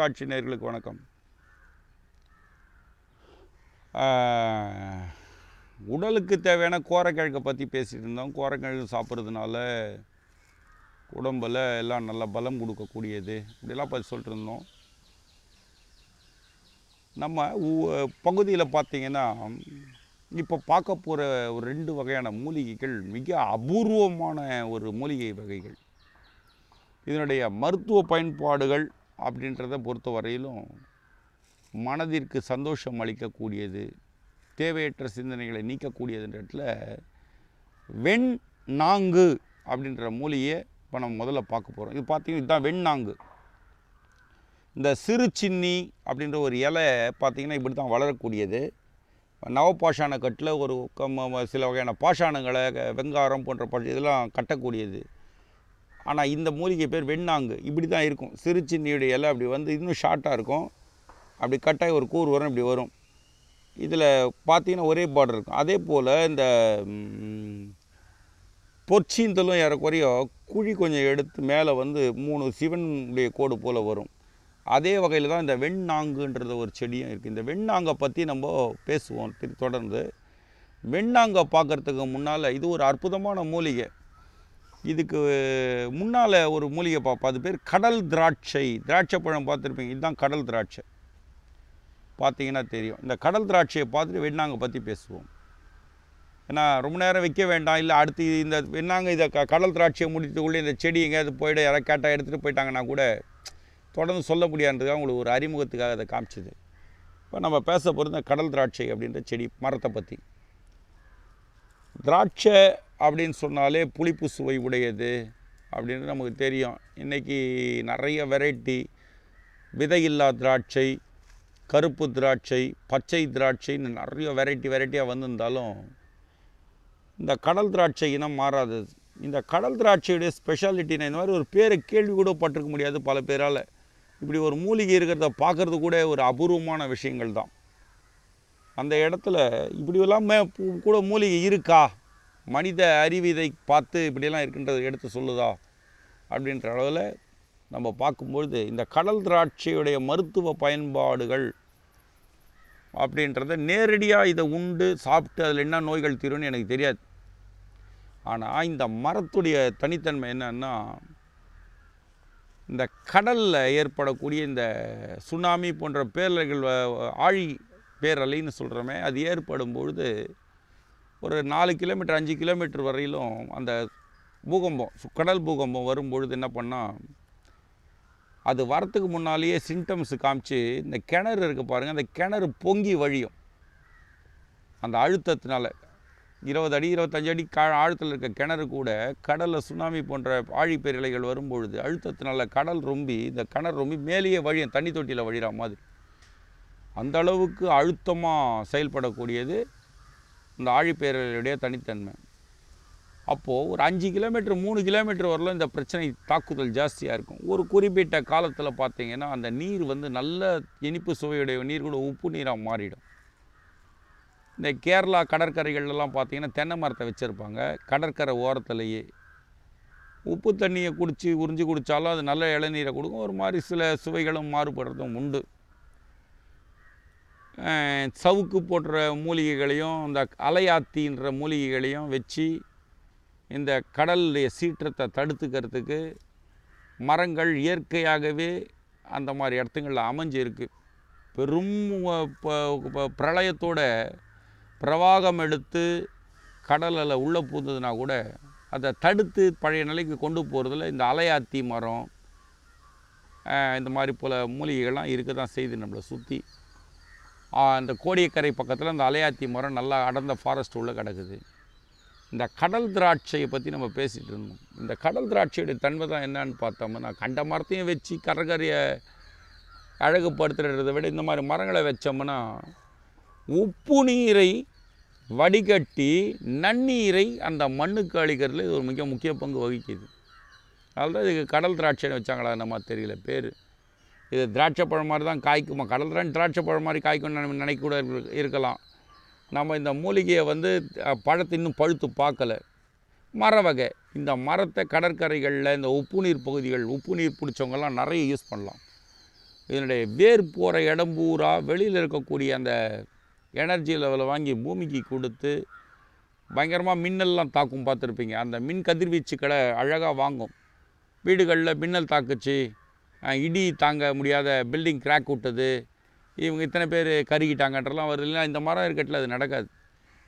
காட்சி நேர்களுக்கு வணக்கம். உடலுக்கு தேவையான கோரக்கிழக்கை பற்றி பேசிகிட்டு இருந்தோம். கோரைக்கிழங்கு சாப்பிட்றதுனால உடம்பில் எல்லாம் நல்ல பலம் கொடுக்கக்கூடியது. இப்படிலாம் பற்றி சொல்லிட்டு இருந்தோம். நம்ம பகுதியில் பார்த்திங்கன்னா இப்போ பார்க்க போகிற ஒரு ரெண்டு வகையான மூலிகைகள் மிக அபூர்வமான ஒரு மூலிகை வகைகள். இதனுடைய மருத்துவ பயன்பாடுகள் அப்படின்றத பொறுத்த வரையிலும் மனதிற்கு சந்தோஷம் அளிக்கக்கூடியது தேவையற்ற சிந்தனைகளை நீக்கக்கூடியதுன்ற இடத்துல வெண் நாங்கு அப்படின்ற மூலையை இப்போ நம்ம முதல்ல பார்க்க போகிறோம் இது பார்த்தீங்கன்னா இதுதான் வெண்ணாங்கு இந்த சிறு சின்னி அப்படின்ற ஒரு இலை பார்த்தீங்கன்னா இப்படி தான் வளரக்கூடியது. நவபாஷாண கட்டில் ஒரு சில வகையான பாஷாணங்களை வெங்காரம் போன்ற ப இதெல்லாம் கட்டக்கூடியது. ஆனால் இந்த மூலிகை பேர் வெண்ணாங்கு. இப்படி தான் இருக்கும் சிறுச்சின்னியுடைய இலை அப்படி வந்து இன்னும் ஷார்ட்டாக இருக்கும். அப்படி கட்டாய் ஒரு கூறு வரும் இப்படி வரும். இதில் பார்த்தீங்கன்னா ஒரே பார்டர் இருக்கும். அதே போல் இந்த பொற்சீந்தலும் ஏறக்குறைய குழி கொஞ்சம் எடுத்து மேலே வந்து மூணு சிவனுடைய கோடு போல் வரும். அதே வகையில் தான் இந்த வெண்ணாங்குன்றது ஒரு செடியும் இருக்குது இந்த வெண்ணாங்கை பற்றி நம்ம பேசுவோம் தொடர்ந்து. வெண்ணாங்கை பார்க்குறதுக்கு முன்னால் இது ஒரு அற்புதமான மூலிகை. இதுக்கு முன்னால் ஒரு மூலிகை பார்ப்போம். அது பேர் கடல் திராட்சை. திராட்சை பழம் பார்த்துருப்பீங்க. இதுதான் கடல் திராட்சை. பார்த்தீங்கன்னா தெரியும். இந்த கடல் திராட்சையை பார்த்துட்டு வெண்ணாங்கை பற்றி பேசுவோம். ஏன்னா ரொம்ப நேரம் வைக்க வேண்டாம். இல்லை அடுத்து இந்த வெண்ணாங்க இதை க கடல் திராட்சையை முடித்துக்குள்ளே இந்த செடி எங்கேயாவது போயிட யாராவது கேட்டால் எடுத்துகிட்டு போயிட்டாங்கன்னா கூட தொடர்ந்து சொல்ல முடியாதுன்றதுக்காக உங்களுக்கு ஒரு அறிமுகத்துக்காக அதை காமிச்சது. இப்போ நம்ம பேச போகிறது இந்த கடல் திராட்சை அப்படின்ற செடி மரத்தை பற்றி திராட்சை அப்படின்னு சொன்னாலே புளிப்பு சுவை உடையது அப்படின்னு நமக்கு தெரியும். இன்றைக்கி நிறைய வெரைட்டி விதையில்லா திராட்சை கருப்பு திராட்சை பச்சை திராட்சைன்னு நிறைய வெரைட்டி வெரைட்டியாக வந்திருந்தாலும் இந்த கடல் திராட்சை இனம் மாறாது இந்த கடல் திராட்சையுடைய ஸ்பெஷாலிட்டினா இந்த மாதிரி ஒரு பேரை கேள்வி கூட பட்டிருக்க முடியாது பல பேரால். இப்படி ஒரு மூலிகை இருக்கிறத பார்க்குறது கூட ஒரு அபூர்வமான விஷயங்கள் தான். அந்த இடத்துல இப்படி கூட மூலிகை இருக்கா? மனித அறிவு இதை பார்த்து இப்படியெல்லாம் இருக்கின்றதை எடுத்து சொல்லுதா? அப்படின்ற அளவில் நம்ம பார்க்கும்பொழுது இந்த கடல் திராட்சையுடைய மருத்துவ பயன்பாடுகள் அப்படின்றத நேரடியாக இதை உண்டு சாப்பிட்டு அதில் என்ன நோய்கள் தீரும்னு எனக்கு தெரியாது. ஆனால் இந்த மரத்துடைய தனித்தன்மை என்னன்னா இந்த கடலில் ஏற்படக்கூடிய இந்த சுனாமி போன்ற பேரலைகள் ஆழி பேரலைன்னு சொல்கிறோமே அது ஏற்படும் பொழுது ஒரு நாலு கிலோமீட்டர் அஞ்சு கிலோமீட்டர் வரையிலும் அந்த பூகம்பம் கடல் பூகம்பம் வரும்பொழுது என்ன பண்ணால் அது வரத்துக்கு முன்னாலேயே சிம்டம்ஸ் காமிச்சு இந்த கிணறு இருக்குது பாருங்கள் அந்த கிணறு பொங்கி வழியும். அந்த அழுத்தத்தினால இருபது அடி இருபத்தஞ்சு அடி கா ஆழத்தில் இருக்க கிணறு கூட கடலில் சுனாமி போன்ற ஆழிப்பேரலைகள் வரும்பொழுது அழுத்தத்தினால கடல் ரொம்பி இந்த கிணறு ரொம்பி மேலேயே வழியும் தண்ணி தொட்டியில் வழிகிற மாதிரி. அந்த அளவுக்கு அழுத்தமாக செயல்படக்கூடியது இந்த ஆழிப்பேரலையுடைய தனித்தன்மை. அப்போது ஒரு அஞ்சு கிலோமீட்டர் மூணு கிலோமீட்டர் வரலும் இந்த பிரச்சனை தாக்குதல் ஜாஸ்தியாக இருக்கும். ஒரு குறிப்பிட்ட காலத்தில் பார்த்தீங்கன்னா அந்த நீர் வந்து நல்ல இனிப்பு சுவையுடைய நீர் கூட உப்பு நீராக மாறிடும். இந்த கேரளா கடற்கரைகள்லாம் பார்த்தீங்கன்னா தென்னை மரத்தை வச்சுருப்பாங்க. கடற்கரை ஓரத்துலேயே. உப்பு தண்ணியை குடித்து உறிஞ்சி குடித்தாலும் அது நல்ல இளநீரை கொடுக்கும். ஒரு மாதிரி சில சுவைகளும் மாறுபடுறதும் உண்டு. சவுக்கு போன்ற மூலிகைகளையும் இந்த அலையாத்தின்ற மூலிகைகளையும் வச்சு இந்த கடலுடைய சீற்றத்தை தடுத்துக்கிறதுக்கு மரங்கள் இயற்கையாகவே அந்த மாதிரி இடத்துங்களில் அமைஞ்சுருக்கு. பெரும் பிரளயத்தோட பிரவாகம் எடுத்து கடலில் உள்ளே பூந்ததுனா கூட அதை தடுத்து பழைய நிலைக்கு கொண்டு போகிறதுல இந்த அலையாத்தி மரம் இந்த மாதிரி போல் மூலிகைகள்லாம் இருக்க தான் செய்யுது நம்மளை சுற்றி அந்த கோடியக்கரை பக்கத்தில் அந்த அலையாத்தி மரம் நல்லா அடர்ந்த ஃபாரஸ்ட் உள்ளே கிடக்குது. இந்த கடல் திராட்சையை பற்றி நம்ம பேசிகிட்டு இருந்தோம். இந்த கடல் திராட்சையுடைய தன்மை தான் என்னன்னு பார்த்தோம்னா கண்ட மரத்தையும் வச்சு கடற்கரையை அழகுபடுத்துறதை விட இந்த மாதிரி மரங்களை வச்சோம்னா உப்பு நீரை வடிகட்டி நன்னீரை அந்த மண்ணுக்கு அளிக்கிறதுல இது ஒரு மிக முக்கிய பங்கு வகிக்குது. அதுதான் இதுக்கு கடல் திராட்சைன்னு வச்சாங்களா நம்ம தெரியல பேர். இது திராட்சை பழம் மாதிரி தான் காய்க்குமா. கடல் திராட்சை திராட்சை பழம் மாதிரி காய்க்கும்னு நம்ம நினைக்க கூட இருக்கலாம். நம்ம இந்த மூலிகையை வந்து பழத்தை இன்னும் பழுத்து பார்க்கல. மர வகை. இந்த மரத்தை கடற்கரைகளில் இந்த உப்பு நீர் பகுதிகள் உப்பு நீர் பிடிச்சவங்கெல்லாம் நிறைய யூஸ் பண்ணலாம். இதனுடைய வேர் போகிற இடம் பூரா வெளியில் இருக்கக்கூடிய அந்த எனர்ஜி லெவலை வாங்கி பூமிக்கு கொடுத்து பயங்கரமாக மின்னல்லாம் தாக்கும் பார்த்துருப்பீங்க. அந்த மின் கதிர்வீச்சுக்களை அழகாக வாங்கும். வீடுகளில் மின்னல் தாக்குச்சு. இடி தாங்க முடியாத பில்டிங் கிராக் விட்டது. இவங்க இத்தனை பேர் கருகிட்டாங்கன்றலாம் வருது. இல்லைன்னா இந்த மரம் இருக்கட்டில் அது நடக்காது.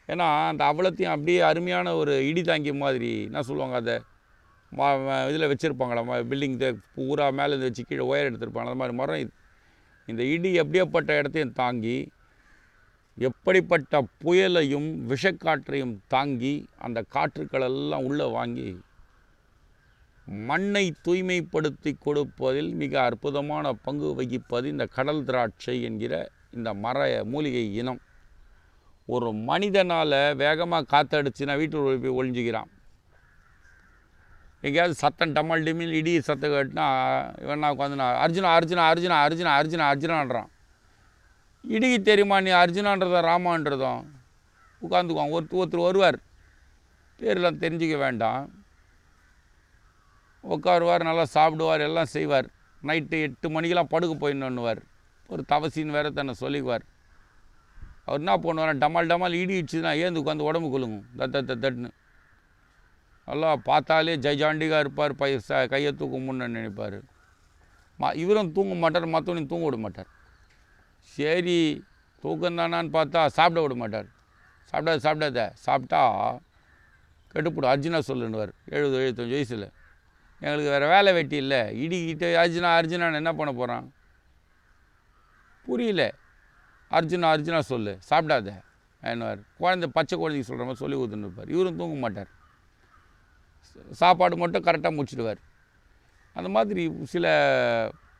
ஏன்னா அந்த அவ்வளோத்தையும் அப்படியே அருமையான ஒரு இடி தாங்கி மாதிரி என்ன சொல்லுவாங்க அதை இதில் வச்சுருப்பாங்களா பில்டிங் பூரா மேலே இருந்து வச்சு கீழே ஒயர் எடுத்திருப்பாங்க. அந்த மாதிரி மரம் இது. இந்த இடி எப்படியாப்பட்ட இடத்தையும் தாங்கி எப்படிப்பட்ட புயலையும் விஷக்காற்றையும் தாங்கி அந்த காற்றுக்களெல்லாம் உள்ளே வாங்கி மண்ணை தூய்மைப்படுத்தி கொடுப்பதில் மிக அற்புதமான பங்கு வகிப்பது இந்த கடல் திராட்சை என்கிற இந்த மர மூலிகை இனம். ஒரு மனிதனால் வேகமாக காற்றடிச்சுன்னா வீட்டில் போய் ஒழிஞ்சிக்கிறான் எங்கேயாவது சத்தம் டமல் டிமில் இடி சத்தம் கேட்டுனா இவன் உட்காந்து நான் அர்ஜுனா அர்ஜுனா அர்ஜுனா அர்ஜுனா அர்ஜுனா அர்ஜுனான்றான். இடிக்கு தெரியுமா நீ அர்ஜுனான்றதும் ராமான்றதும்? உட்காந்துக்குவான். ஒருத்தர் ஒருத்தர் வருவார். பேரெல்லாம் தெரிஞ்சிக்க வேண்டாம். உட்காருவார் நல்லா சாப்பிடுவார் எல்லாம் செய்வார். நைட்டு எட்டு மணிக்கெல்லாம் படுக்க போயிடணுன்னுவார். ஒரு தவசின்னு வேற தன்னை சொல்லிக்குவார். அவர் என்ன பண்ணுவார் டமால் டமால் இடி இடிச்சுன்னா ஏந்து உட்காந்து உடம்பு கொள்ளுங்கும் தத்த தட்டுன்னு நல்லா பார்த்தாலே ஜெய்ஜாண்டிகா இருப்பார் பை ச கையை தூக்க முன்னு நினைப்பார். மா இவரும் தூங்க மாட்டார் மற்றவனையும் தூங்க விட மாட்டார். சரி தூக்கம் தானான்னு பார்த்தா சாப்பிட விட மாட்டார். சாப்பிடாத சாப்பிடாத. சாப்பிட்டா கெட்டுப்படும். அர்ஜுனா சொல்லுன்னுவார் எழுபது எழுபத்தஞ்சு வயசில். எங்களுக்கு வேறு வேலை வெட்டி இல்லை. இடிக்கிட்டு அர்ஜுனா அர்ஜுனான்னு என்ன பண்ண போகிறான் புரியல. அர்ஜுனா அர்ஜுனா சொல்லு. சாப்பிடாத. என்னவார். குழந்தை பச்சை குழந்தைக்கு சொல்கிற மாதிரி சொல்லி ஊற்றுன்னு இருப்பார். இவரும் தூங்க மாட்டார். சாப்பாடு மட்டும் கரெக்டாக முடிச்சிடுவார். அந்த மாதிரி சில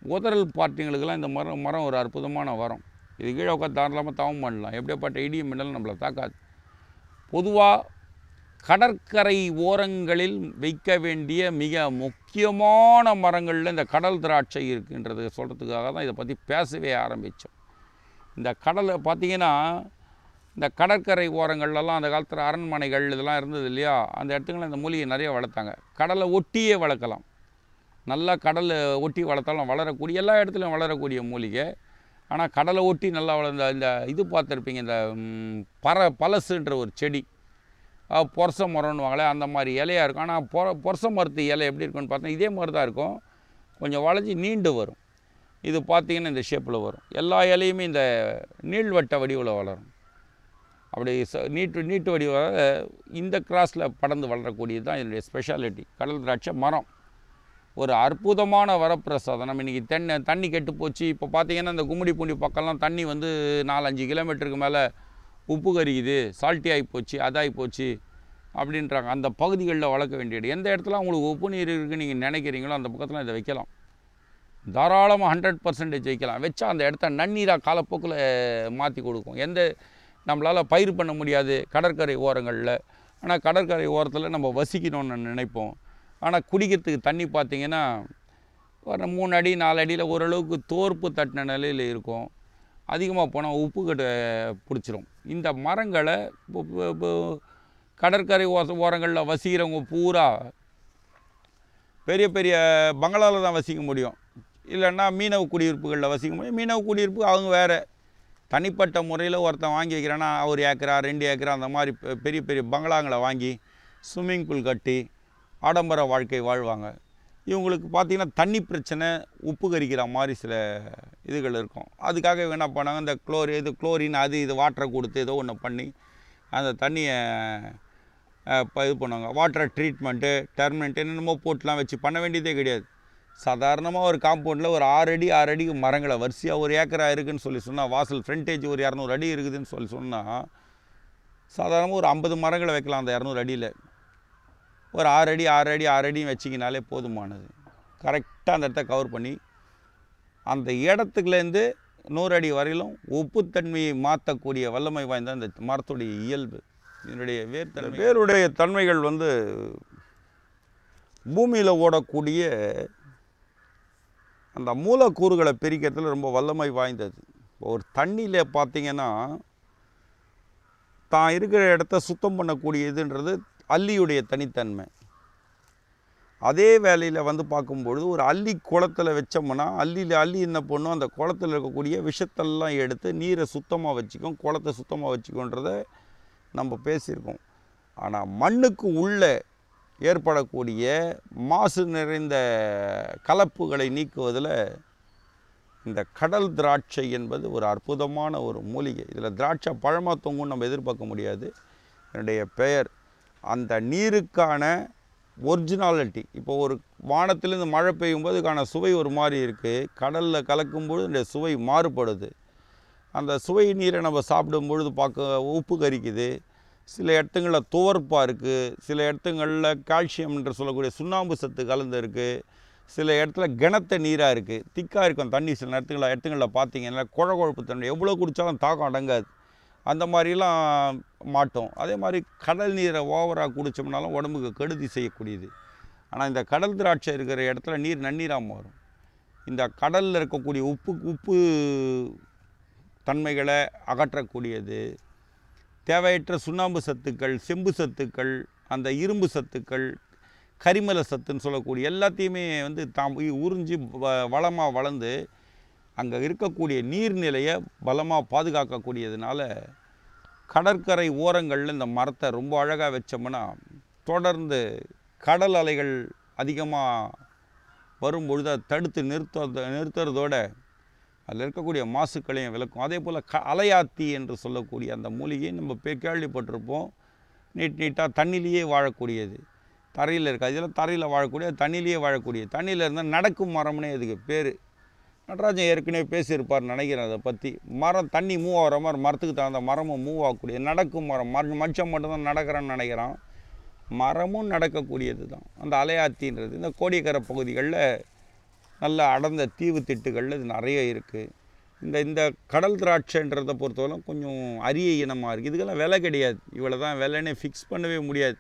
உதறல் பார்ட்டிங்களுக்கெல்லாம் இந்த மரம் மரம் ஒரு அற்புதமான வரம். இது கீழே உட்காந்து தாராளமாக தவம் பண்ணலாம். எப்படியாப்பட்ட இடியும் மின்னலும் நம்மளை தாக்காது. பொதுவாக கடற்கரை ஓரங்களில் வைக்க வேண்டிய மிக முக்கியமான மரங்களில் இந்த கடல் திராட்சை இருக்குன்றது சொல்கிறதுக்காக தான் இதை பற்றி பேசவே ஆரம்பித்தோம் இந்த கடலை பார்த்தீங்கன்னா இந்த கடற்கரை ஓரங்கள்லாம் அந்த காலத்தில் அரண்மனைகள் இதெல்லாம் இருந்தது இல்லையா? அந்த இடத்துங்களில் இந்த மூலிகை நிறைய வளர்த்தாங்க. கடலை ஒட்டியே வளர்க்கலாம். நல்லா கடலை ஒட்டி வளர்த்தாலும் வளரக்கூடிய எல்லா இடத்துலையும் வளரக்கூடிய மூலிகை. ஆனால் கடலை ஒட்டி நல்லா வளர்ந்த இந்த இது பார்த்துருப்பீங்க இந்த பற பலசுன்ற ஒரு செடி. பொரச மரம்னுவாங்களே அந்த மாதிரி இலையாக இருக்கும். ஆனால் பொர பொரச மரத்து இலை எப்படி இருக்குன்னு பார்த்தா இதே மாதிரி தான் இருக்கும். கொஞ்சம் வளைஞ்சி நீண்டு வரும். இது பார்த்தீங்கன்னா இந்த ஷேப்பில் வரும். எல்லா இலையுமே இந்த நீள்வட்ட வடிவில் வளரும். அப்படி ச நீட்டு நீட்டு வடிவில் இந்த கிராஸில் படர்ந்து வளரக்கூடியது தான் இதனுடைய ஸ்பெஷாலிட்டி கடல் திராட்சை மரம். ஒரு அற்புதமான வரப்பிரசாதம். நம்ம இன்றைக்கி தென்னை தண்ணி கெட்டு போச்சு. இப்போ பார்த்தீங்கன்னா இந்த கும்மிடி பூண்டி பக்கம்லாம் தண்ணி வந்து நாலஞ்சு கிலோமீட்டருக்கு மேலே உப்பு கரிக்குது சால்ட்டி ஆகி போச்சு அதாகி போச்சு அப்படின்றாங்க. அந்த பகுதிகளில் வளர்க்க வேண்டியது. எந்த இடத்துல உங்களுக்கு உப்பு நீர் இருக்குன்னு நீங்கள் நினைக்கிறீங்களோ அந்த பக்கத்தில் இதை வைக்கலாம். தாராளமாக ஹண்ட்ரட் பர்சன்டேஜ் வைக்கலாம் வச்சா அந்த இடத்த நன்னீராக காலப்போக்கில் மாற்றி கொடுக்கும். எந்த நம்மளால் பயிர் பண்ண முடியாது கடற்கரை ஓரங்களில். ஆனால் கடற்கரை ஓரத்தில் நம்ம வசிக்கணும்னு நினைப்போம். ஆனால் குடிக்கிறதுக்கு தண்ணி பார்த்திங்கன்னா ஒரு மூணு அடி நாலு அடியில் ஓரளவுக்கு தோர்ப்பு தட்டின நிலையில் இருக்கும். அதிகமாக போனால் உப்பு கட்ட பிடிச்சிரும். இந்த மரங்களை கடற்கரை ஓச ஓரங்களில் வசிக்கிறவங்க பூரா பெரிய பெரிய பங்களாவில் தான் வசிக்க முடியும். இல்லைன்னா மீனவ குடியிருப்புகளில் வசிக்க முடியும். மீனவ குடியிருப்பு அவங்க வேறு. தனிப்பட்ட முறையில் ஒருத்தன் வாங்கி வைக்கிறான்னா ஒரு ஏக்கரா ரெண்டு ஏக்கரா அந்த மாதிரி பெரிய பெரிய பங்களாங்களை வாங்கி ஸ்விம்மிங் பூல் கட்டி ஆடம்பர வாழ்க்கை வாழ்வாங்க. இவங்களுக்கு பார்த்திங்கன்னா தண்ணி பிரச்சனை உப்பு கரிக்கிற மாதிரி சில இதுகள் இருக்கும். அதுக்காக இவங்க என்ன பண்ணாங்க இந்த குளோரி இது குளோரின் அது இது வாட்டரை கொடுத்து ஏதோ ஒன்று பண்ணி அந்த தண்ணியை இப்போ இது பண்ணுவாங்க. வாட்டர் ட்ரீட்மெண்ட்டு டெர்மினெண்ட் என்னென்னமோ போட்டுலாம் வச்சு பண்ண வேண்டியதே கிடையாது. சாதாரணமாக ஒரு காம்பவுண்டில் ஒரு ஆறு அடி ஆறு அடிக்கு மரங்களை வரிசையாக ஒரு ஏக்கராக இருக்குதுன்னு சொல்லி சொன்னால் வாசல் ஃப்ரண்டேஜ் ஒரு இரநூறு அடி இருக்குதுன்னு சொல்லி சொன்னால் சாதாரணமாக ஒரு ஐம்பது மரங்களை வைக்கலாம் அந்த இரநூறு அடியில். ஒரு ஆறு அடி ஆறு அடி ஆறு அடியும் வச்சிங்கனாலே போதுமானது. கரெக்டாக அந்த இடத்த கவர் பண்ணி அந்த இடத்துக்குலேருந்து நூறு அடி வரையிலும் உப்புத்தன்மையை மாற்றக்கூடிய வல்லமை வாய்ந்த அந்த மரத்துடைய இயல்பு. இதனுடைய வேர்த்தன்மை வேருடைய தன்மைகள் வந்து பூமியில் ஓடக்கூடிய அந்த மூலக்கூறுகளை பிரிக்கிறதுல ரொம்ப வல்லமை வாய்ந்தது. ஒரு தண்ணியில் பார்த்திங்கன்னா தான் இருக்கிற இடத்த சுத்தம் பண்ணக்கூடியதுன்றது அல்லியுடைய தனித்தன்மை. அதே வேலையில் வந்து பார்க்கும்பொழுது ஒரு அள்ளி குளத்தில் வச்சோம்னா அள்ளியில் அள்ளி என்ன பண்ணும்? அந்த குளத்தில் இருக்கக்கூடிய விஷத்தெல்லாம் எடுத்து நீரை சுத்தமாக வச்சுக்கும் குளத்தை சுத்தமாக வச்சுக்கோன்றத நம்ம பேசியிருக்கோம். ஆனால் மண்ணுக்கு உள்ளே ஏற்படக்கூடிய மாசு நிறைந்த கலப்புகளை நீக்குவதில் இந்த கடல் திராட்சை என்பது ஒரு அற்புதமான ஒரு மூலிகை. இதில் திராட்சை பழமாக தொங்கும் நம்ம எதிர்பார்க்க முடியாது. என்னுடைய பெயர் அந்த நீருக்கான ஒரிஜினாலிட்டி. இப்போ ஒரு வானத்திலேருந்து மழை பெய்யும்போது போதுக்கான சுவை ஒரு மாதிரி இருக்குது கடலில் கலக்கும்போது இந்த சுவை மாறுபடுது. அந்த சுவை நீரை நம்ம சாப்பிடும் பொழுது பார்க்க உப்பு கரிக்குது. சில இடத்துங்களில் துவர்ப்பாக இருக்குது சில இடத்துங்களில் கால்சியம் என்று சொல்லக்கூடிய சுண்ணாம்பு சத்து கலந்து இருக்குது சில இடத்துல கிணத்த நீராக இருக்குது திக்காக இருக்கும் தண்ணி சில நேரத்துங்களில் இடத்துங்களில் பார்த்தீங்கன்னா குழ குழப்பு தண்ணி எவ்வளோ குடித்தாலும் தாக்கம் அடங்காது. அந்த மாதிரிலாம் மாட்டோம். அதே மாதிரி கடல் நீரை ஓவராக குடித்தோம்னாலும் உடம்புக்கு கெடுதி செய்யக்கூடியது. ஆனால் இந்த கடல் திராட்சை இருக்கிற இடத்துல நீர் நன்னீராக மாறும் இந்த கடலில் இருக்கக்கூடிய உப்பு உப்பு தன்மைகளை அகற்றக்கூடியது. தேவையற்ற சுண்ணாம்பு சத்துக்கள் செம்பு சத்துக்கள் அந்த இரும்பு சத்துக்கள் கரிமல சத்துன்னு சொல்லக்கூடிய எல்லாத்தையுமே வந்து தாம் உறிஞ்சி வளமாக வளர்ந்து அங்கே இருக்கக்கூடிய நீர்நிலையை பலமாக பாதுகாக்கக்கூடியதுனால கடற்கரை ஓரங்களில் இந்த மரத்தை ரொம்ப அழகாக வச்சோம்னா தொடர்ந்து கடல் அலைகள் அதிகமாக வரும்பொழுது அதை தடுத்து நிறுத்த நிறுத்துறதோட அதில் இருக்கக்கூடிய மாசுக்களையும் விளக்கும். அதே போல் க அலையாத்தி என்று சொல்லக்கூடிய அந்த மூலிகை நம்ம பே கேள்விப்பட்டிருப்போம். நீட் நீட்டாக தண்ணிலேயே வாழக்கூடியது. தரையில் இருக்காது இதெல்லாம் தரையில் வாழக்கூடிய தண்ணிலேயே வாழக்கூடிய. தண்ணியில் இருந்தால் நடக்கும் மரம்னே இதுக்கு பேர். நடராஜன் ஏற்கனவே பேசியிருப்பார் நினைக்கிறேன் அதை பற்றி மரம் தண்ணி மூவ் ஆகிற மாதிரி மரத்துக்கு தகுந்த மரமும் மூவ் ஆகக்கூடிய நடக்கும் மரம். மர மனுஷன் மட்டும்தான் நடக்கிறான்னு நினைக்கிறான். மரமும் நடக்கக்கூடியது தான் அந்த அலையாத்தின்றது. இந்த கோடியக்கரை பகுதிகளில் நல்ல அடர்ந்த தீவு திட்டுகளில் இது நிறைய இருக்குது இந்த இந்த கடல் திராட்சைன்றதை பொறுத்தவரை கொஞ்சம் அரிய இனமாக இருக்குது இதுக்கெல்லாம் விலை கிடையாது. இவ்வளோ தான் விலைன்னே ஃபிக்ஸ் பண்ணவே முடியாது.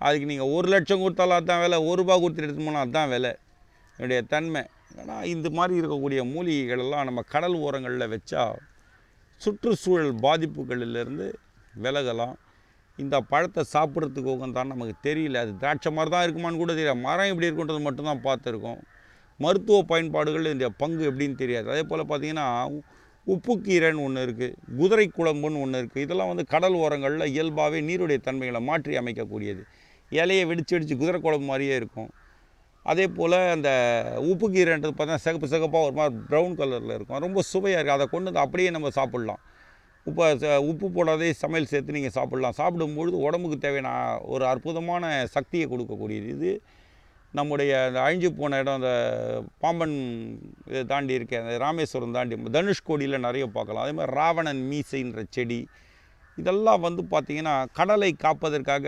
அதுக்கு நீங்கள் ஒரு லட்சம் கொடுத்தாலும் அதுதான் விலை. ஒரு ரூபா கொடுத்துட்டு எடுத்து போனால் அதுதான் விலை. என்னுடைய தன்மை. ஏன்னா இந்த மாதிரி இருக்கக்கூடிய மூலிகைகளெல்லாம் நம்ம கடல் ஓரங்களில் வச்சா சுற்றுச்சூழல் பாதிப்புகளிலிருந்து விலகலாம். இந்த பழத்தை சாப்பிட்றதுக்கு உகந்தான் நமக்கு தெரியல. அது திராட்சை மாதிரி தான் இருக்குமான்னு கூட தெரியல. மரம் எப்படி இருக்குன்றது மட்டும்தான் பார்த்துருக்கோம். மருத்துவ பயன்பாடுகள் இந்த பங்கு எப்படின்னு தெரியாது. அதே போல் பார்த்தீங்கன்னா உப்புக்கீரைன்னு ஒன்று இருக்குது குதிரை குழம்புன்னு ஒன்று இருக்குது இதெல்லாம் வந்து கடல் ஓரங்களில் இயல்பாகவே நீருடைய தன்மைகளை மாற்றி அமைக்கக்கூடியது. இலையை வெடிச்சு வெடித்து குதிரை குழம்பு மாதிரியே இருக்கும். அதே போல் அந்த உப்பு கீரைன்றது பார்த்தா சிகப்பு சிகப்பாக ஒரு மாதிரி ப்ரௌன் கலரில் இருக்கும். ரொம்ப சுவையாக இருக்குது அதை கொண்டு வந்து அப்படியே நம்ம சாப்பிட்லாம். உப்பு ச- உப்பு போடாதே சமையல் சேர்த்து நீங்கள் சாப்பிட்லாம். சாப்பிடும்பொழுது உடம்புக்கு தேவையான ஒரு அற்புதமான சக்தியை கொடுக்கக்கூடியது. இது நம்முடைய அந்த அழிஞ்சு போன இடம் அந்த பாம்பன் இதை தாண்டி இருக்க அந்த ராமேஸ்வரம் தாண்டி தனுஷ்கோடியில் நிறைய பார்க்கலாம். அதே மாதிரி ராவணன் மீசைன்ற செடி இதெல்லாம் வந்து பார்த்திங்கன்னா கடலை காப்பதற்காக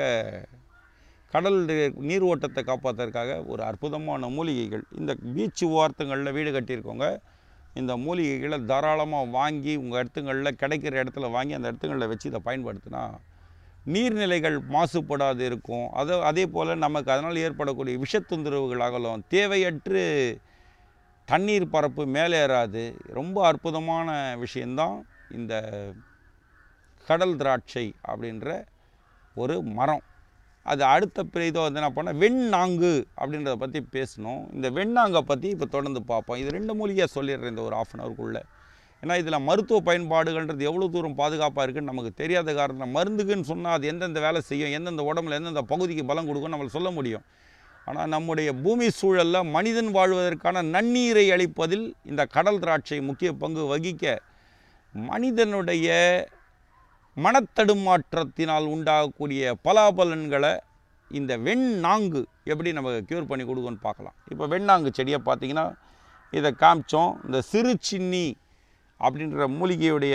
கடல் நீர் ஓட்டத்தை காப்பாற்றுறதுக்காக ஒரு அற்புதமான மூலிகைகள். இந்த பீச்சு ஓரத்துங்களில் வீடு கட்டியிருக்கவங்க இந்த மூலிகைகளை தாராளமாக வாங்கி உங்கள் இடத்துங்களில் கிடைக்கிற இடத்துல வாங்கி அந்த இடத்துங்களில் வச்சு இதை பயன்படுத்தினா நீர்நிலைகள் மாசுபடாது இருக்கும். அது அதே போல் நமக்கு அதனால் ஏற்படக்கூடிய விஷத்தொந்தரவுகள் அகலும் தேவையற்று தண்ணீர் பரப்பு மேலேறாது ரொம்ப அற்புதமான விஷயந்தான் இந்த கடல் திராட்சை அப்படின்ற ஒரு மரம். அது அடுத்த பிரிதோ வந்து என்ன பண்ணால் வெண்ணாங்கு அப்படின்றத பற்றி பேசணும். இந்த வெண்ணாங்கை பற்றி இப்போ தொடர்ந்து பார்ப்போம். இது ரெண்டு மூலிகையாக சொல்லிடுறேன் இந்த ஒரு ஆஃப் அன் அவருக்குள்ளே ஏன்னா இதில் மருத்துவ பயன்பாடுகள்ன்றது எவ்வளோ தூரம் பாதுகாப்பாக இருக்குன்னு நமக்கு தெரியாத காரணம். மருந்துக்குன்னு சொன்னால் அது எந்தெந்த வேலை செய்யும் எந்தெந்த உடம்புல எந்தெந்த பகுதிக்கு பலம் கொடுக்கும் நம்மளுக்கு சொல்ல முடியும். ஆனால் நம்முடைய பூமி சூழலில் மனிதன் வாழ்வதற்கான நன்னீரை அளிப்பதில் இந்த கடல் திராட்சை முக்கிய பங்கு வகிக்க மனிதனுடைய மனத்தடுமாற்றத்தினால் உண்டாகக்கூடிய பலாபலன்களை இந்த வெண்ணாங்கு எப்படி நம்ம க்யூர் பண்ணி கொடுக்குன்னு பார்க்கலாம். இப்போ வெண்ணாங்கு செடியை பார்த்தீங்கன்னா இதை காமிச்சோம். இந்த சிறு சின்னி அப்படின்ற மூலிகையுடைய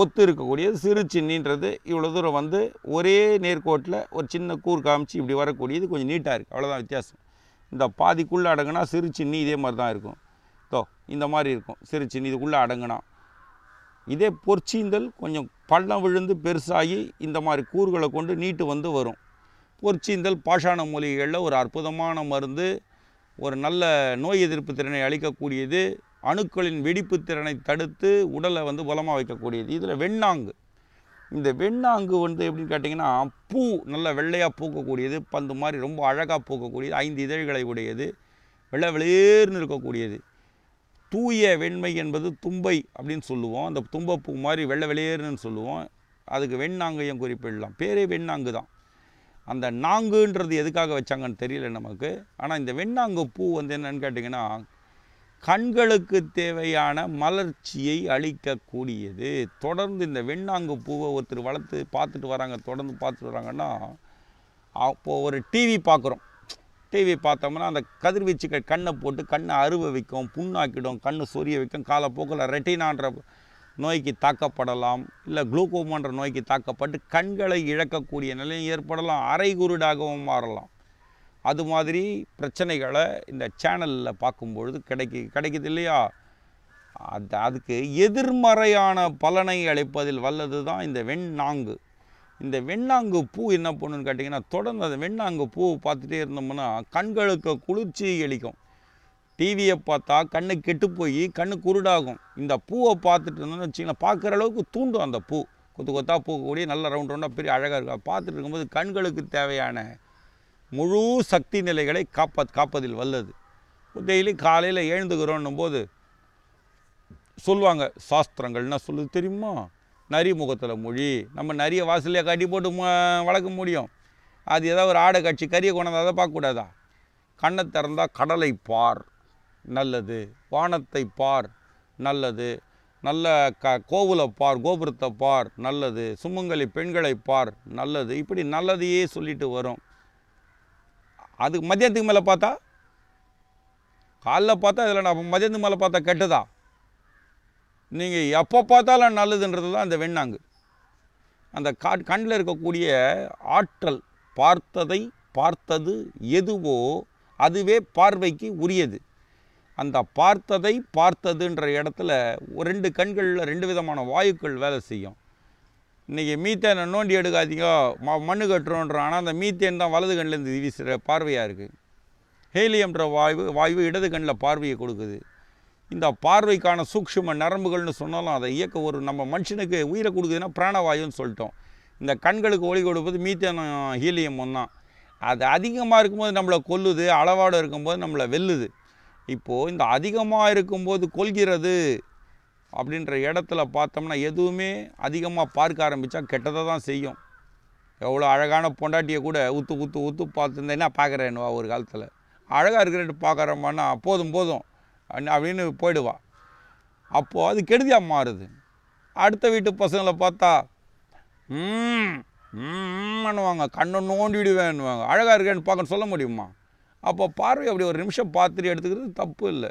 ஒத்து இருக்கக்கூடியது. சிறு சின்னின்றது இவ்வளோ தூரம் வந்து ஒரே நேர்கோட்டில் ஒரு சின்ன கூர் காமிச்சு இப்படி வரக்கூடியது கொஞ்சம் நீட்டாக இருக்குது அவ்வளோதான் வித்தியாசம். இந்த பாதிக்குள்ளே அடங்குனா சிறு சின்னி இதே மாதிரி தான் இருக்கும். தோ இந்த மாதிரி இருக்கும். சிறு சின்னி இதுக்குள்ளே அடங்குனா. இதே பொற்சீந்தல் கொஞ்சம் பள்ளம் விழுந்து பெருசாகி இந்த மாதிரி கூறுகளை கொண்டு நீட்டு வந்து வரும். பொற்சீந்தல் பாஷாண மூலிகைகளில் ஒரு அற்புதமான மருந்து ஒரு நல்ல நோய் எதிர்ப்பு திறனை அளிக்கக்கூடியது அணுக்களின் வெடிப்பு திறனை தடுத்து உடலை வந்து பலமாக வைக்கக்கூடியது. இதில் வெண்ணாங்கு. இந்த வெண்ணாங்கு வந்து எப்படின்னு கேட்டிங்கன்னா பூ நல்ல வெள்ளையாக பூக்கக்கூடியது பந்து மாதிரி ரொம்ப அழகாக பூக்கக்கூடியது ஐந்து இதழ்களை உடையது வெள்ளை வெளியேர்னு இருக்கக்கூடியது. தூய வெண்மை என்பது தும்பை அப்படின்னு சொல்லுவோம். அந்த தும்பப்பூ மாதிரி வெள்ளை வெளியேறுன்னு சொல்லுவோம். அதுக்கு வெண்ணாங்கையும் குறிப்பிடலாம். பேரே வெண்ணாங்கு தான். அந்த நாங்குன்றது எதுக்காக வச்சாங்கன்னு தெரியல நமக்கு. ஆனால் இந்த வெண்ணாங்கு பூ வந்து என்னன்னு கேட்டிங்கன்னா கண்களுக்கு தேவையான மலர்ச்சியை அளிக்கக்கூடியது. தொடர்ந்து இந்த வெண்ணாங்கு பூவை ஒருத்தர் வளர்த்து பார்த்துட்டு வராங்க தொடர்ந்து பார்த்துட்டு வராங்கன்னா அப்போது ஒரு டிவி பார்க்குறோம். டிவி பார்த்தோம்னா அந்த கதிர்வீச்சுகள் கண்ணை போட்டு கண்ணை அருவ வைக்கும் புண்ணாக்கிடும் கண்ணு சொரிய வைக்கும் காலப்போக்கில் ரெட்டினான்ற நோய்க்கு தாக்கப்படலாம் இல்லை குளுக்கோமான்ற நோய்க்கு தாக்கப்பட்டு கண்களை இழக்கக்கூடிய நிலையும் ஏற்படலாம் அரைகுருடாகவும் மாறலாம். அது மாதிரி பிரச்சனைகளை இந்த சேனலில் பார்க்கும்பொழுது கிடைக்கு கிடைக்குது இல்லையா? அது அதுக்கு எதிர்மறையான பலனை அளிப்பதில் வல்லது தான் இந்த வெண்ணாங்கு இந்த வெண்ணாங்கு பூ என்ன பண்ணுன்னு கேட்டிங்கன்னா தொடர்ந்து அந்த வெண்ணாங்கு பூ பார்த்துட்டே இருந்தோம்னா கண்களுக்கு குளிர்ச்சி அளிக்கும். டிவியை பார்த்தா கண்ணு கெட்டு போய் கண்ணு குருடாகும். இந்த பூவை பார்த்துட்டு இருந்தோம்னு வச்சிங்கன்னா பார்க்குற அளவுக்கு தூண்டும் அந்த பூ. கொத்து கொத்தா பூக்கக்கூடிய நல்ல ரவுண்ட் ரவுண்டாக பெரிய அழகாக இருக்கும். பார்த்துட்டு இருக்கும்போது கண்களுக்கு தேவையான முழு சக்தி நிலைகளை காப்பா காப்பதில் வல்லது. டெய்லி காலையில் எழுந்துக்கிறோன்னும் போது சொல்லுவாங்க சாஸ்திரங்கள் என்ன சொல்லுது தெரியுமா? நரி முகத்தில் மொழி நம்ம நிறைய வாசலையே கட்டி போட்டு வளர்க்க முடியும். அது ஏதாவது ஒரு ஆடை கட்சி கறியை கொண்டாந்து அதை பார்க்கக்கூடாதா கண்ணை திறந்தால் கடலை பார் நல்லது. வானத்தை பார் நல்லது. நல்ல க கோவிலை பார் கோபுரத்தை பார் நல்லது. சுமங்கலி பெண்களை பார் நல்லது. இப்படி நல்லதையே சொல்லிட்டு வரும். அது மதியத்துக்கு மேலே பார்த்தா? காலைல பார்த்தா இதில் நான் மதியத்துக்கு மேலே பார்த்தா கெட்டதா? நீங்கள் எப்போ பார்த்தாலும் நல்லதுன்றது தான் அந்த வெண்ணாங்கு. அந்த கா கண்ணில் இருக்கக்கூடிய ஆற்றல் பார்த்ததை பார்த்தது எதுவோ அதுவே பார்வைக்கு உரியது. அந்த பார்த்ததை பார்த்ததுன்ற இடத்துல ஒரு ரெண்டு கண்களில் ரெண்டு விதமான வாயுக்கள் வேலை செய்யும். இன்றைக்கி மீத்தேனை நோண்டி எடுக்காதீங்க ம மண்ணு கட்டுறோன்றோம் ஆனால் அந்த மீத்தேன் தான் வலது கண்ணிலேருந்து வீசுகிற பார்வையாக இருக்குது ஹேலியம்ன்ற வாயு வாயு இடது கண்ணில் பார்வையை கொடுக்குது. இந்த பார்வைக்கான சூக்ஷ்ம நரம்புகள்னு சொன்னாலும் அதை இயக்க ஒரு நம்ம மனுஷனுக்கு உயிரை கொடுக்குதுன்னா பிராணவாயுன்னு சொல்லிட்டோம். இந்த கண்களுக்கு ஒளி கொடுப்பது மீத்தேனும் ஹீலியம் தான் அது அதிகமாக இருக்கும்போது நம்மளை கொல்லுது அளவாடு இருக்கும்போது நம்மளை வெல்லுது. இப்போது இந்த அதிகமாக இருக்கும்போது கொல்கிறது அப்படின்ற இடத்துல பார்த்தோம்னா எதுவுமே அதிகமாக பார்க்க ஆரம்பித்தா கெட்டதை தான் செய்யும். எவ்வளோ அழகான பொண்டாட்டியை கூட உத்து ஊற்று உத்து பார்த்துருந்தேன்னா பார்க்குறேன்னுவா ஒரு காலத்தில். அழகாக இருக்கிறேன்ட்டு பார்க்குறோம்னா போதும் போதும். அப்படின்னு போயிடுவான் அப்போது அது கெடுதியாக மாறுது. அடுத்த வீட்டு பசங்களை பார்த்தா ம் பண்ணுவாங்க. கண்ணை நோண்டிடுவேன்னுவாங்க அழகாக இருக்கேன்னு பார்க்க சொல்ல முடியுமா? அப்போ பார்வை அப்படி ஒரு நிமிஷம் பார்த்துட்டு எடுத்துக்கிறது தப்பு இல்லை.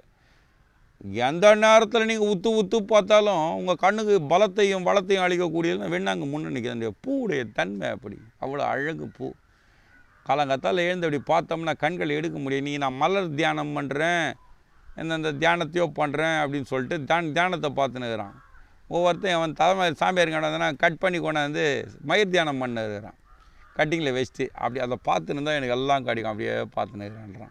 எந்த நேரத்தில் நீங்கள் உத்து உத்து பார்த்தாலும் உங்கள் கண்ணுக்கு பலத்தையும் வளத்தையும் அழிக்கக்கூடியது வெண்ணாங்க முன்னே நிற்கிறது பூவுடைய தன்மை அப்படி. அவ்வளோ அழகு பூ. காலங்காத்தால் எழுந்து அப்படி பார்த்தோம்னா கண்கள் எடுக்க முடியும். நீ நான் மலர் தியானம் பண்ணுறேன் எந்தெந்த தியானத்தையோ பண்ணுறேன் அப்படின்னு சொல்லிட்டு தியான் தியானத்தை பார்த்துனுக்குறான். ஒவ்வொருத்தையும் அவன் தலைமை சாமியார் கொண்டாந்தனா கட் பண்ணி கொண்டாந்து மயிர் தியானம் பண்ணுறான் கட்டிங்கில் வச்சுட்டு அப்படி அதை பார்த்துன்னு தான் எனக்கு எல்லாம் கிடைக்கும். அப்படியே பார்த்துன்னு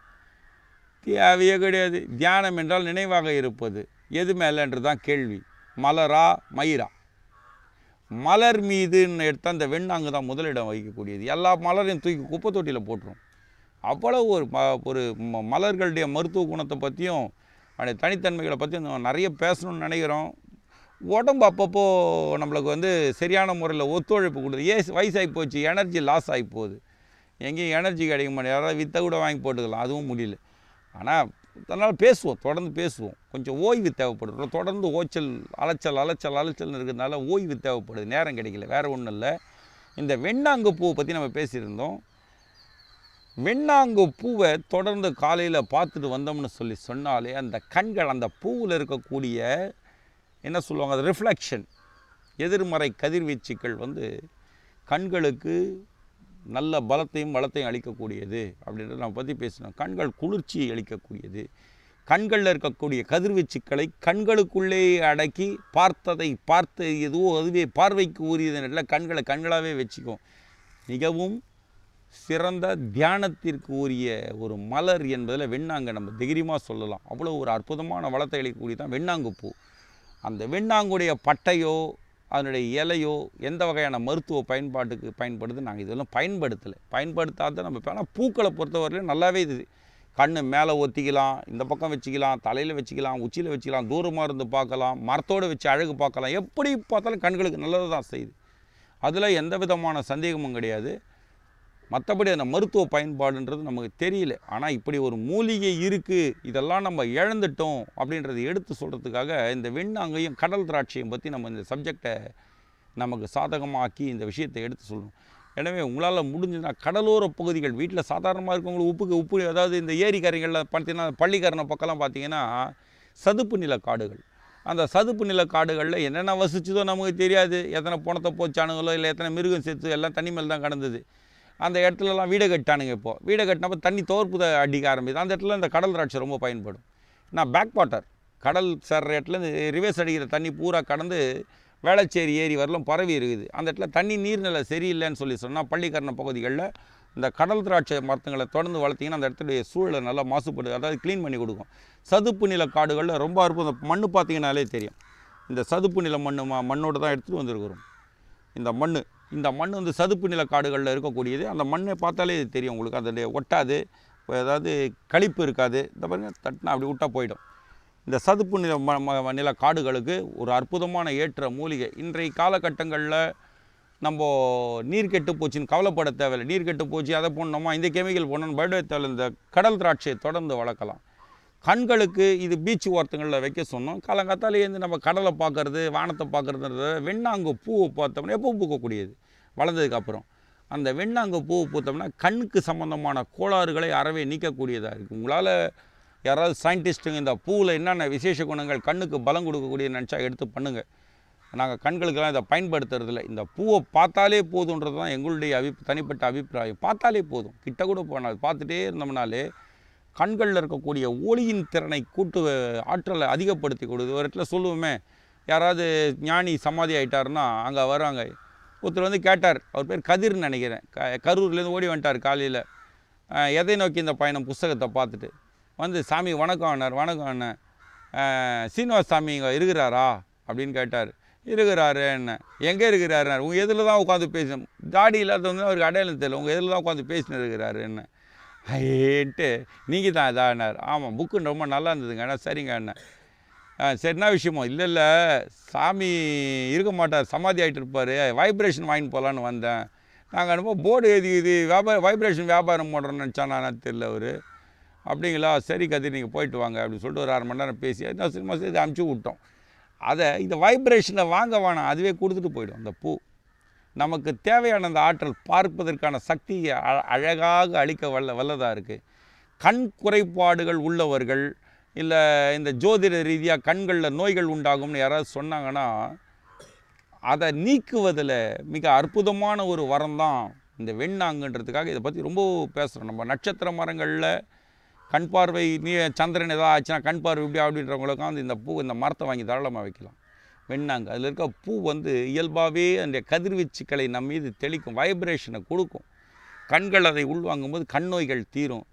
தேவையே கிடையாது. தியானம் என்றால் நினைவாக இருப்பது. எது மேலேன்றது தான் கேள்வி. மலரா மயிரா? மலர் மீதுன்னு எடுத்தால் அந்த வெண்ணாங்கு தான் முதலிடம் வகிக்கக்கூடியது. எல்லா மலரையும் தூக்கி குப்பை தொட்டியில் போட்டுரும். அவ்வளோ ஒரு ம ஒரு ம- மலர்களுடைய மருத்துவ குணத்தை பற்றியும் அந்த தனித்தன்மைகளை பற்றியும் நம்ம நிறைய பேசணும்னு நினைக்கிறோம். உடம்பு அப்பப்போ நம்மளுக்கு வந்து சரியான முறையில் ஒத்துழைப்பு கொடுக்குது. ஏ வயசாகி போச்சு எனர்ஜி லாஸ் ஆகி போகுது. எங்கேயும் எனர்ஜி கிடைக்க மாட்டேன் யாராவது வித்தை கூட வாங்கி போட்டுக்கலாம் அதுவும் முடியல. ஆனால் அதனால் பேசுவோம் தொடர்ந்து பேசுவோம். கொஞ்சம் ஓய்வு தேவைப்படுது. தொடர்ந்து ஓச்சல் அலைச்சல் அலைச்சல் அலைச்சல்னு இருக்கிறதுனால ஓய்வு தேவைப்படுது. நேரம் கிடைக்கல வேறு ஒன்றும் இல்லை. இந்த வெண்ணாங்கு பூவை பற்றி நம்ம பேசியிருந்தோம். வெண்ணாங்கு பூவை தொடர்ந்து காலையில் பார்த்துட்டு வந்தோம்னு சொல்லி சொன்னாலே அந்த கண்கள் அந்த பூவில் இருக்கக்கூடிய என்ன சொல்லுவாங்க அது ரிஃப்ளெக்ஷன் எதிர்மறை கதிர்வீச்சுக்கள் வந்து கண்களுக்கு நல்ல பலத்தையும் வளத்தையும் அளிக்கக்கூடியது அப்படின்றத நம்ம பற்றி பேசினோம். கண்கள் குளிர்ச்சியை அளிக்கக்கூடியது. கண்களில் இருக்கக்கூடிய கதிர்வீச்சுக்களை கண்களுக்குள்ளேயே அடக்கி பார்த்ததை பார்த்த எதுவோ அதுவே பார்வைக்கு உரியதுன்னு கண்களை கண்களாகவே வச்சுக்கும். மிகவும் சிறந்த தியானத்திற்கு உரிய ஒரு மலர் என்பதில் வெண்ணாங்க நம்ம தைரியமாக சொல்லலாம். அவ்வளோ ஒரு அற்புதமான வளத்தை அளிக்கக்கூடிய தான் வெண்ணாங்கு பூ. அந்த வெண்ணாங்குடைய பட்டையோ அதனுடைய இலையோ எந்த வகையான மருத்துவ பயன்பாட்டுக்கு பயன்படுது நாங்கள் இதெல்லாம் பயன்படுத்தலை. பயன்படுத்தாத நம்ம ஆனால் பூக்களை பொறுத்தவரையிலும் நல்லாவே இது. கண்ணு மேலே ஒத்திக்கலாம் இந்த பக்கம் வச்சுக்கலாம் தலையில் வச்சுக்கலாம் உச்சியில் வச்சுக்கலாம் தூரமாக இருந்து பார்க்கலாம் மரத்தோடு வச்சு அழகு பார்க்கலாம். எப்படி பார்த்தாலும் கண்களுக்கு நல்லது தான் செய்யுது. அதில் எந்த விதமான சந்தேகமும் கிடையாது. மற்றபடி அந்த மருத்துவ பயன்பாடுன்றது நமக்கு தெரியல. ஆனால் இப்படி ஒரு மூலிகை இருக்குது இதெல்லாம் நம்ம இழந்துட்டோம் அப்படின்றத எடுத்து சொல்கிறதுக்காக இந்த வெண்ணாங்கையும் கடல் திராட்சையும் பற்றி நம்ம இந்த சப்ஜெக்டை நமக்கு சாதகமாக்கி இந்த விஷயத்தை எடுத்து சொல்லணும். எனவே உங்களால் முடிஞ்சதுன்னா கடலோர பகுதிகள் வீட்டில் சாதாரணமாக இருக்கவங்களுக்கு உப்புக்கு உப்பு அதாவது இந்த ஏரிக்கரைகளில் பார்த்தீங்கன்னா பள்ளிக்கரணை பக்கம்லாம் பார்த்தீங்கன்னா சதுப்பு நில காடுகள். அந்த சதுப்பு நில காடுகளில் என்னென்ன வசிச்சதோ நமக்கு தெரியாது. எத்தனை பணத்தை போச்சானுங்களோ இல்லை எத்தனை மிருகம் சேர்த்து எல்லாம் தண்ணி மேல் தான் கடந்தது. அந்த இடத்துலலாம் வீடை கட்டானுங்க இப்போது வீடை கட்டினப்போ தண்ணி தோற்பு அடிக்க ஆரம்பிது அந்த இடத்துல இந்த கடல் திராட்சை ரொம்ப பயன்படும். நான் பேக் வாட்டர் கடல் சேர்ற இடத்துல இந்த ரிவர்ஸ் அடிக்கிற தண்ணி பூரா கடந்து வேளச்சேரி ஏரி வரலும் பரவி இருக்குது. அந்த இடத்துல தண்ணி நீர்நிலை சரியில்லைன்னு சொல்லி சொன்னால் பள்ளிக்கரண பகுதிகளில் இந்த கடல் திராட்சை மரத்துங்களை தொடர்ந்து வளர்த்திங்கன்னா அந்த இடத்துடைய சூழலை நல்லா மாசுபடுது. அதாவது க்ளீன் பண்ணி கொடுக்கும். சதுப்பு நில காடுகளில் ரொம்ப அற்புதம். மண் பார்த்தீங்கன்னாலே தெரியும். இந்த சதுப்பு நில மண் ம மண்ணோடு தான் எடுத்துகிட்டு வந்துருக்குறோம். இந்த மண் இந்த மண் வந்து சதுப்பு நில காடுகளில் இருக்கக்கூடியது. அந்த மண்ணை பார்த்தாலே தெரியும் உங்களுக்கு. அதில் ஒட்டாது. இப்போ ஏதாவது களிப்பு இருக்காது. இந்த பாருங்கள் தட்டினா அப்படி விட்டால் போயிடும். இந்த சதுப்பு நில ம ம- நில காடுகளுக்கு ஒரு அற்புதமான ஏற்ற மூலிகை. இன்றைய காலகட்டங்களில் நம்ம நீர் கெட்டு போச்சுன்னு கவலைப்பட தேவையில்லை. நீர் கெட்டு போச்சு அதை போடணுமா இந்த கெமிக்கல் போடணும் பயப்பட தேவையில்லை. இந்த கடல் திராட்சையை தொடர்ந்து வளர்க்கலாம். கண்களுக்கு இது பீச் ஓரத்துங்களில் வைக்க சொன்னோம். காலங்காத்தாலே இருந்து நம்ம கடலை பார்க்கறது வானத்தை பார்க்குறதுன்றத வெண்ணாங்கு பூவை பார்த்தோம்னா எப்போ பூக்கக்கூடியது. வளர்ந்ததுக்கப்புறம் அந்த வெண்ணாங்கு பூவை பூத்தோம்னா கண்ணுக்கு சம்மந்தமான கோளாறுகளை அறவே நீக்கக்கூடியதாக இருக்குது உங்களால் யாராவது சயின்டிஸ்ட்டுங்க இந்த பூவில் என்னென்ன விசேஷ குணங்கள் கண்ணுக்கு பலம் கொடுக்கக்கூடிய நினச்சா எடுத்து பண்ணுங்கள் நாங்கள் கண்களுக்கெல்லாம் இதை பயன்படுத்துறதில்ல. இந்த பூவை பார்த்தாலே போதுன்றது தான் எங்களுடைய அபி தனிப்பட்ட அபிப்பிராயம். பார்த்தாலே போதும். கிட்ட கூட போனால் பார்த்துட்டே இருந்தோம்னாலே கண்களில் இருக்கக்கூடிய ஒளியின் திறனை கூட்டு ஆற்றலை அதிகப்படுத்தி கொடுது ஒரு இடத்துல சொல்லுவோமே யாராவது ஞானி சமாதி ஆகிட்டாருன்னா அங்கே வருவாங்க ஒருத்தர் வந்து கேட்டார் அவர் பேர் கதிர்னு நினைக்கிறேன். க கரூர்லேருந்து ஓடி வந்துட்டார் காலையில். எதை நோக்கி இந்த பயணம்? புஸ்தகத்தை பார்த்துட்டு. வந்து சாமி வணக்கம் அண்ணார் வணக்கம் அண்ணன் அஹ், சீனிவாஸ் சாமி இங்கே இருக்கிறாரா? அப்படின்னு கேட்டார். இருக்கிறாரு என்ன எங்கே இருக்கிறாருன்னார் உங்கள் எதில் தான் உட்காந்து பேசணும் தாடி வந்து அவருக்கு அடையாளம் தெரியல. உங்கள் எதில் தான் உட்காந்து பேசினு இருக்கிறாரு என்ன ஏன்ட்டு நீங்கள் தான் இதானார் ஆமாம் புக்கு ரொம்ப நல்லா இருந்ததுங்க. ஆனால் சரிங்க அண்ணன் ஆ சரி என்ன விஷயமோ? இல்லை இல்லை. சாமி இருக்க மாட்டார். சமாதி ஆகிட்டு இருப்பார். வைப்ரேஷன் வாங்கிட்டு போகலான்னு வந்தேன். நாங்கள் என்னமோ போர்டு எழுதி இது வியாபாரம் வைப்ரேஷன் வியாபாரம் பண்ணுறோன்னு நினச்சானா தெரியல அவர். அப்படிங்களா? சரி கதிர் நீங்கள் போயிட்டு வாங்க அப்படின்னு சொல்லிட்டு ஒரு அரை மணி நேரம் பேசி என்ன சினிமா செய்து அமுச்சு விட்டோம். அதை இந்த வைப்ரேஷனை வாங்க வேணாம் அதுவே கொடுத்துட்டு போயிடும் அந்த பூ. நமக்கு தேவையான அந்த ஆற்றல் பார்ப்பதற்கான சக்தியை அ- அழகாக அளிக்க வல்ல வல்லதாக இருக்குது கண் குறைபாடுகள் உள்ளவர்கள் இல்லை இந்த ஜோதிட ரீதியாக கண்களில் நோய்கள் உண்டாகும்னு யாராவது சொன்னாங்கன்னா அதை நீக்குவதில் மிக அற்புதமான ஒரு வரம் தான் இந்த வெண்ணாங்குன்றதுக்காக இதை பற்றி ரொம்ப பேசுகிறோம் நம்ம நட்சத்திர மரங்களில் கண் பார்வை நீ சந்திரன் ஏதாவது ஆச்சுன்னா கண் பார்வை இப்படி அப்படின்றவங்களுக்கும் வந்து இந்த பூ இந்த மரத்தை வாங்கி தாராளமாக வைக்கலாம். வெண்ணாங்க. அதில் இருக்க பூ வந்து இயல்பாகவே அந்த கதிர்வீச்சுக்களை நம்ம மீது தெளிக்கும் வைப்ரேஷனை கொடுக்கும். கண்கள் அதை உள்வாங்கும்போது கண் நோய்கள் தீரும்.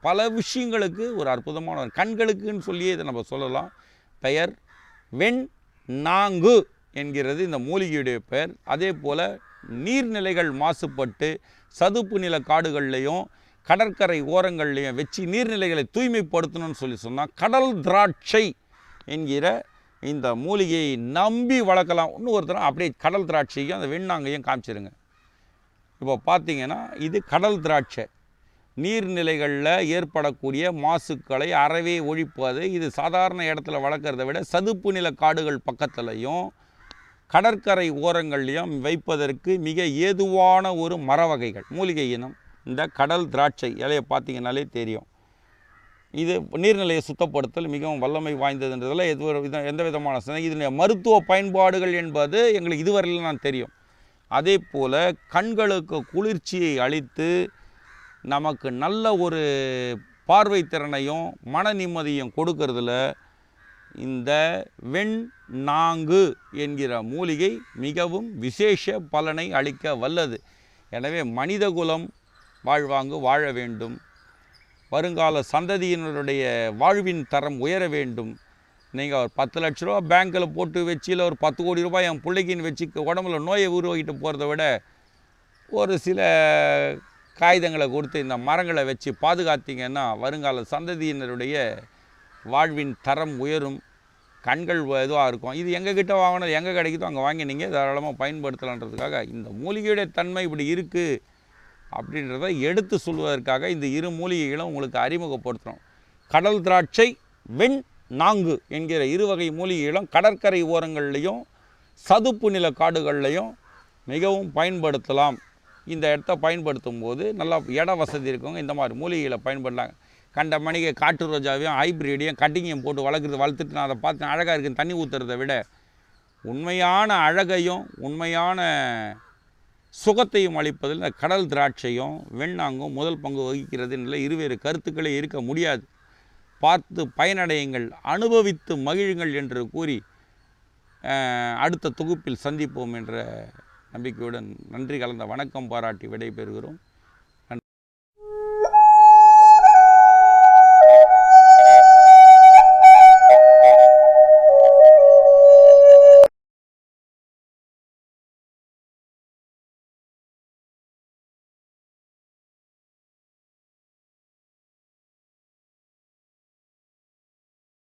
பல விஷயங்களுக்கு ஒரு அற்புதமான ஒரு கண்களுக்குன்னு சொல்லியே இதை நம்ம சொல்லலாம். பெயர் வெண் நாங்கு என்கிறது இந்த மூலிகையுடைய பெயர். அதே போல் நீர்நிலைகள் மாசுபட்டு சதுப்பு நில காடுகள்லையும் கடற்கரை ஓரங்கள்லையும் வச்சு நீர்நிலைகளை தூய்மைப்படுத்தணும்னு சொல்லி சொன்னால் கடல் திராட்சை என்கிற இந்த மூலிகையை நம்பி வளர்க்கலாம். இன்னும் ஒருத்தரம் அப்படியே கடல் திராட்சையும் அந்த வெண்ணாங்கையும் காமிச்சிருங்க. இப்போ பார்த்தீங்கன்னா இது கடல் திராட்சை. நீர்நிலைகளில் ஏற்படக்கூடிய மாசுக்களை அறவே ஒழிப்பது இது சாதாரண இடத்துல வளர்க்குறத விட சதுப்பு நில காடுகள் பக்கத்துலையும் கடற்கரை ஓரங்கள்லையும் வைப்பதற்கு மிக ஏதுவான ஒரு மர வகைகள் மூலிகை இனம். இந்த கடல் திராட்சை இலையை பார்த்தீங்கன்னாலே தெரியும். இது நீர்நிலையை சுத்தப்படுத்தல் மிகவும் வல்லமை வாய்ந்ததுன்றதில் எது ஒரு வித எந்த விதமான சந்தேகம் இதனுடைய மருத்துவ பயன்பாடுகள் என்பது எங்களுக்கு இதுவரையில் நான் தெரியும். அதே போல் கண்களுக்கு குளிர்ச்சியை அளித்து நமக்கு நல்ல ஒரு பார்வை திறனையும் மன நிம்மதியும் கொடுக்கறதுல இந்த வெண் நாங்கு என்கிற மூலிகை மிகவும் விசேஷ பலனை அளிக்க வல்லது. எனவே மனிதகுலம் வாழ்வாங்கு வாழ வேண்டும். வருங்கால சந்ததியினருடைய வாழ்வின் தரம் உயர வேண்டும். நீங்கள் ஒரு பத்து லட்ச ரூபா பேங்க்கில் போட்டு வச்சு இல்லை ஒரு பத்து கோடி ரூபாய் என் பிள்ளைக்குன்னு வச்சு உடம்புல நோயை உருவாக்கிட்டு போகிறத விட ஒரு சில காகிதங்களை கொடுத்து இந்த மரங்களை வச்சு பாதுகாத்தீங்கன்னா வருங்கால சந்ததியினருடைய வாழ்வின் தரம் உயரும். கண்கள் இதுவாக இருக்கும். இது எங்கள் கிட்ட வாங்கினது எங்கே கிடைக்குதோ அங்கே வாங்கி நீங்கள் தாராளமாக பயன்படுத்தலான்றதுக்காக இந்த மூலிகையுடைய தன்மை இப்படி இருக்குது அப்படின்றத எடுத்து சொல்வதற்காக இந்த இரு மூலிகைகளும் உங்களுக்கு அறிமுகப்படுத்துகிறோம் கடல் திராட்சை வெண் நாங்கு என்கிற இரு வகை மூலிகைகளும் கடற்கரை ஓரங்கள்லையும் சதுப்பு நில காடுகள்லையும் மிகவும் பயன்படுத்தலாம். இந்த இடத்த பயன்படுத்தும் போது நல்லா இட வசதி இருக்கவங்க இந்த மாதிரி மூலிகைகளை பயன்படலாம் கண்ட மணிகை காட்டு ரோஜாவையும் ஹைப்ரிடையும் கட்டிங்கையும் போட்டு வளர்க்குறது வளர்த்துட்டு நான் அதை பார்த்து அழகாக இருக்குன்னு தண்ணி ஊற்றுறதை விட உண்மையான அழகையும் உண்மையான சுகத்தையும் அளிப்பதில் இந்த கடல் திராட்சையும் வெண்ணாங்கும் முதல் பங்கு வகிக்கிறது என்ற இருவேறு கருத்துக்களே இருக்க முடியாது. பார்த்து பயனடையுங்கள் அனுபவித்து மகிழுங்கள் என்று கூறி அடுத்த தொகுப்பில் சந்திப்போம் என்ற நம்பிக்கையுடன் நன்றி கலந்த வணக்கம் பாராட்டி விடைபெறுகிறோம்.